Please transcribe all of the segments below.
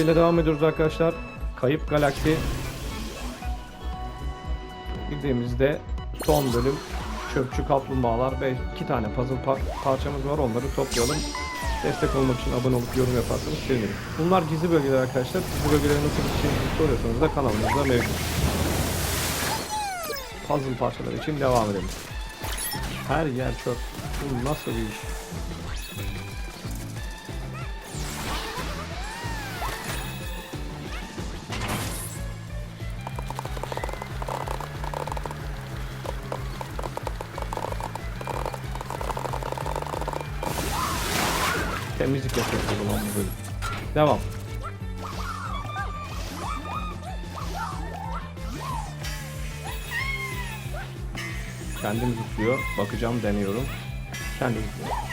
ile devam ediyoruz arkadaşlar. Kayıp Galaksi bildiğimizde son bölüm çöpçü kaplumbağalar ve iki tane puzzle par- parçamız var onları toplayalım. Destek olmak için abone olup yorum yaparsanız sevinirim. Bunlar gizli bölgeler arkadaşlar. Gizli bölgelere nasıl gideceğinizi soruyorsanız da kanalımızda mevcut. Puzzle parçaları için devam edelim. Her yer çöp. Bu nasıl bir iş? Temizlik yapıyoruz o. Devam. Kendim zıplıyor. Bakacağım, deniyorum. Kendim zıplıyor.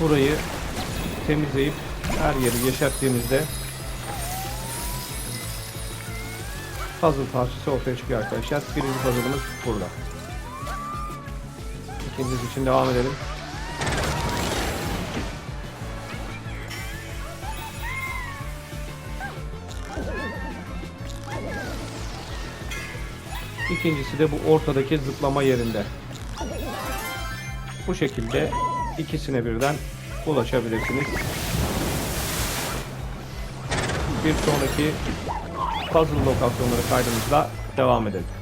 Burayı temizleyip her yeri yeşerttiğimizde puzzle parçası ortaya çıkıyor arkadaşlar. Birinci puzzle'ımız burada. İkincisi için devam edelim. İkincisi de bu ortadaki zıplama yerinde. Bu şekilde ikisine birden ulaşabilirsiniz. Bir sonraki puzzle lokasyonları kaydımızla devam edelim.